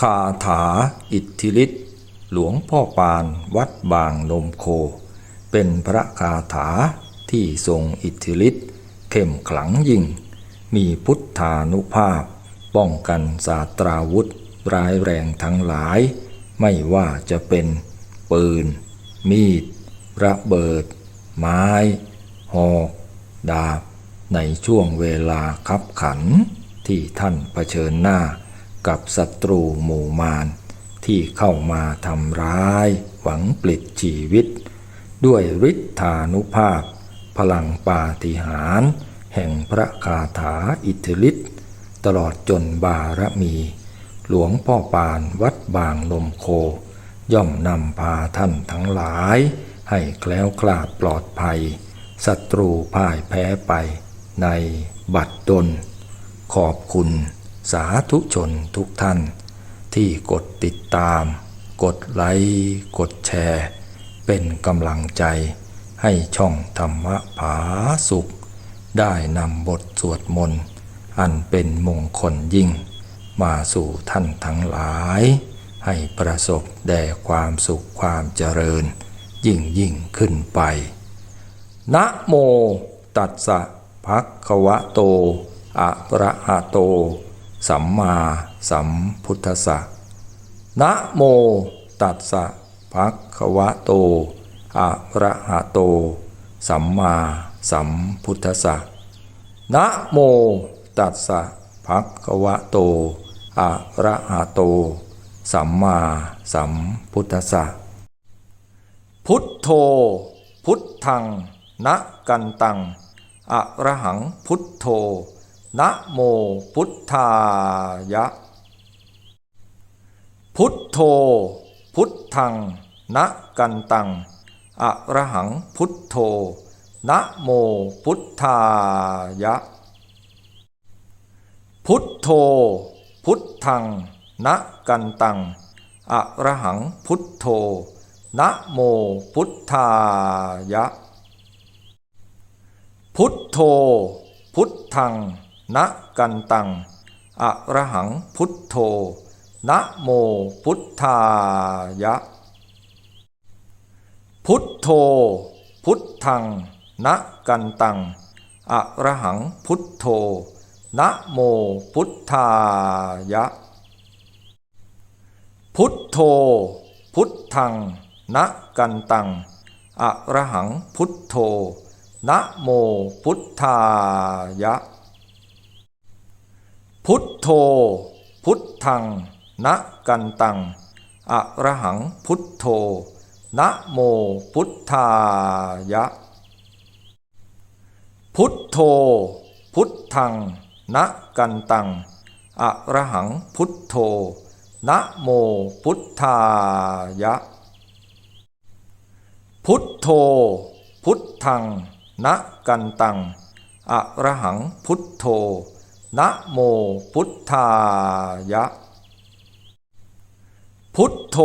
คาถาอิทธิฤทธิ์หลวงพ่อปานวัดบางนมโค เป็นพระคาถาที่ทรงอิทธิฤทธิ์เข้มขลังยิ่ง มีพุทธานุภาพ ป้องกันศาสตราวุธร้ายแรงทั้งหลาย ไม่ว่าจะเป็นปืน มีด ระเบิด ไม้ หอกดาบ ในช่วงเวลาคับขันที่ท่านเผชิญหน้า กับศัตรูหมู่มารที่เข้ามาทำร้าย หวังปลิดชีวิต ด้วยฤทธานุภาพ พลังปาฏิหาริย์แห่งพระคาถาอิทธิฤทธิ์ตลอดจนบารมี หลวงพ่อปานวัดบางลมโค ย่อมนำพาท่านทั้งหลาย ให้แคล้วคลาดปลอดภัยศัตรูพ่ายแพ้ไปในบัดดลขอบคุณ สาธุชนทุกท่าน ที่กดติดตาม กดไลค์กดแชร์ เป็นกำลังใจ ให้ช่องธรรมะผาสุข ได้นำบทสวดมนต์ อันเป็นมงคลยิ่ง มาสู่ท่านทั้งหลาย ให้ประสบแด่ความสุขความเจริญ ยิ่งยิ่งขึ้นไป นะโมตัสสะภะคะวะโต อะระหะโต สัมมาสัมพุทธัสสะนะโมตัสสะภะคะวะโต อะระหะโต สัมมาสัมพุทธัสสะนะโมตัสสะภะคะวะโต อะระหะโต สัมมาสัมพุทธัสสะพุทโธ พุทธังนะกันตังอะระหังพุทโธ นะโมพุทธายะ พุทโธ พุทธัง นะกันตัง อะระหังพุทโธ นะโมพุทธายะ พุทโธ พุทธัง นะกันตัง อะระหังพุทโธ นะโมพุทธายะ พุทโธ พุทธัง นะกันตังอะระหังพุทโธนะโมพุทธายะ พุทโธ พุทธังนะกันตังอะระหังพุทโธนะโมพุทธายะ พุทโธ พุทธังนะกันตังอะระหังพุทโธนะโมพุทธายะ พุทโธ พุทธัง นะกันตัง อะระหังพุทโธ นะโมพุทธายะ พุทโธ พุทธัง นะกันตัง อะระหังพุทโธ นะโมพุทธายะ พุทโธ พุทธัง นะกันตัง อะระหังพุทโธ นะโมพุทธายะ พุทโธ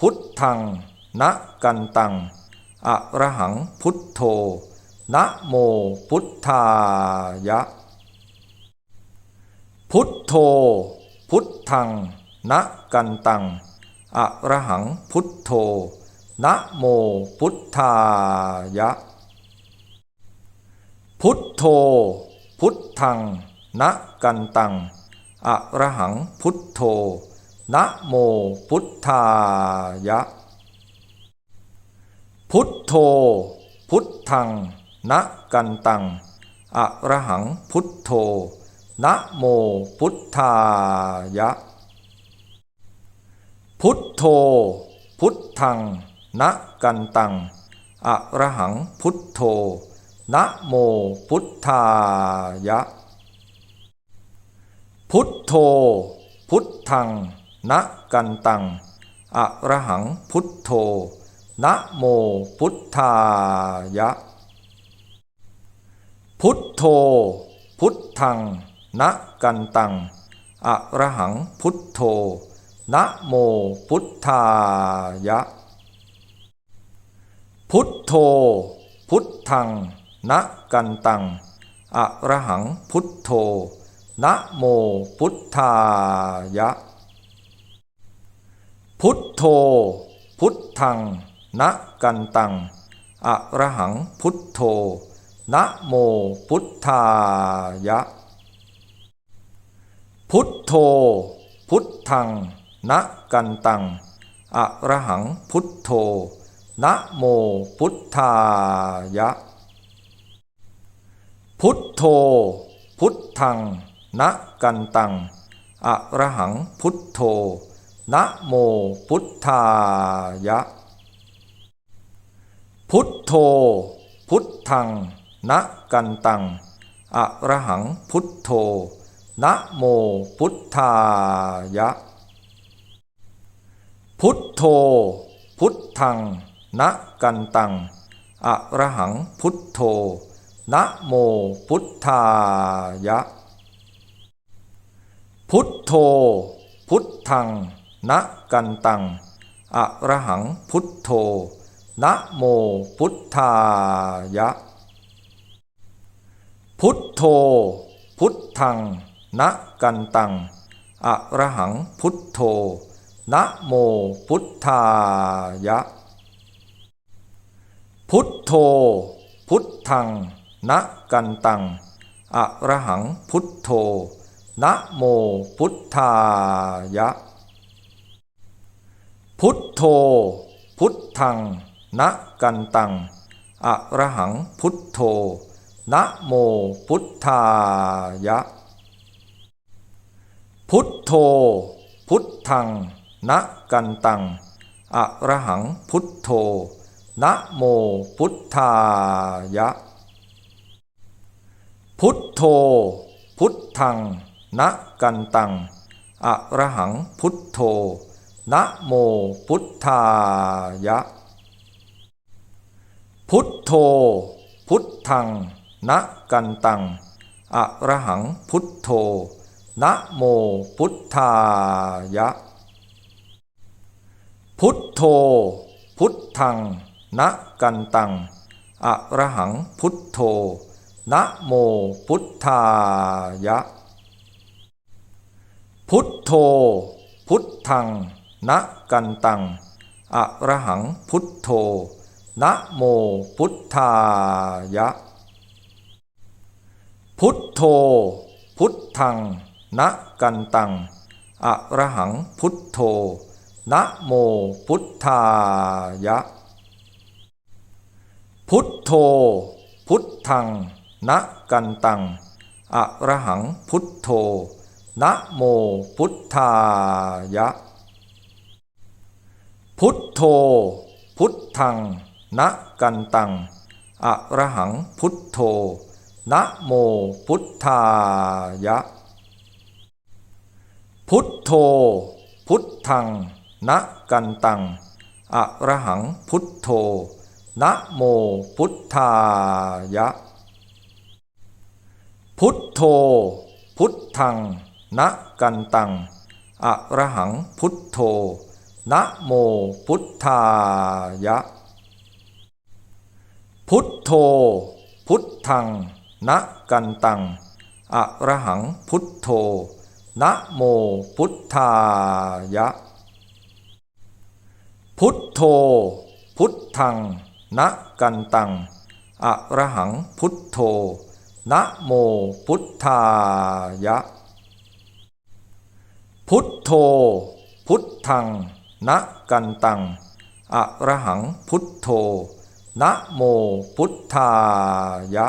พุทธัง นะกันตัง อะระหังพุทโธ นะโมพุทธายะ พุทโธ พุทธัง นะกันตัง อะระหังพุทโธ นะโมพุทธายะ พุทโธ พุทธัง นะกันตังอะระหังพุทโธนะโมพุทธายะ พุทโธ พุทธังนะกันตังอะระหังพุทโธนะโมพุทธายะ พุทโธ พุทธังนะกันตังอะระหังพุทโธนะโมพุทธายะ พุทโธ พุทธัง นะกันตัง อะระหังพุทโธ นะโมพุทธายะ พุทโธ พุทธัง นะกันตัง อะระหังพุทโธ นะโมพุทธายะ พุทโธ พุทธัง นะกันตัง อะระหังพุทโธ นะโมพุทธายะ พุทโธ พุทธัง นะกันตัง อะระหังพุทโธ นะโมพุทธายะ พุทโธ พุทธัง นะกันตัง อะระหังพุทโธ นะโมพุทธายะ พุทโธ พุทธัง นะกันตัง อะระหังพุทโธ นะโมพุทธายะ พุทโธ พุทธัง นะกันตัง อะระหังพุทโธ นะโมพุทธายะ พุทโธ พุทธัง นะกันตัง อะระหังพุทโธ นะโมพุทธายะ พุทโธ พุทธัง นะกันตัง อะระหังพุทโธ นะโมพุทธายะ พุทโธ พุทธัง นะกันตัง อะระหังพุทโธ นะโมพุทธายะ พุทโธ พุทธัง นะกันตัง อะระหังพุทโธ นะโมพุทธายะ พุทโธ พุทธัง นะกันตัง อะระหังพุทโธ นะโมพุทธายะ พุทโธ พุทธัง นะกันตัง อะระหังพุทโธ นะโมพุทธายะ พุทโธ พุทธัง นะกันตังอะระหังพุทโธนะโมพุทธายะ พุทโธ พุทธังนะกันตังอะระหังพุทโธนะโมพุทธายะ พุทโธ พุทธังนะกันตังอะระหังพุทโธนะโมพุทธายะ พุทโธ พุทธัง นะกันตัง อะระหังพุทโธ นะโมพุทธายะ พุทโธ พุทธัง นะกันตัง อะระหังพุทโธ นะโมพุทธายะ พุทโธ พุทธัง นะกันตัง อะระหังพุทโธ นะโมพุทธายะ พุทโธ พุทธัง นะกันตัง อะระหังพุทโธ นะโมพุทธายะ พุทโธ พุทธัง นะกันตัง อะระหังพุทโธ นะโมพุทธายะ พุทโธ พุทธัง นะกันตังอะระหังพุทโธนะโมพุทธายะ พุทโธ พุทธังนะกันตังอะระหังพุทโธนะโมพุทธายะ พุทโธ พุทธังนะกันตังอะระหังพุทโธนะโมพุทธายะ พุทโธ พุทธังนะกันตังอะระหังพุทโธนะโมพุทธายะ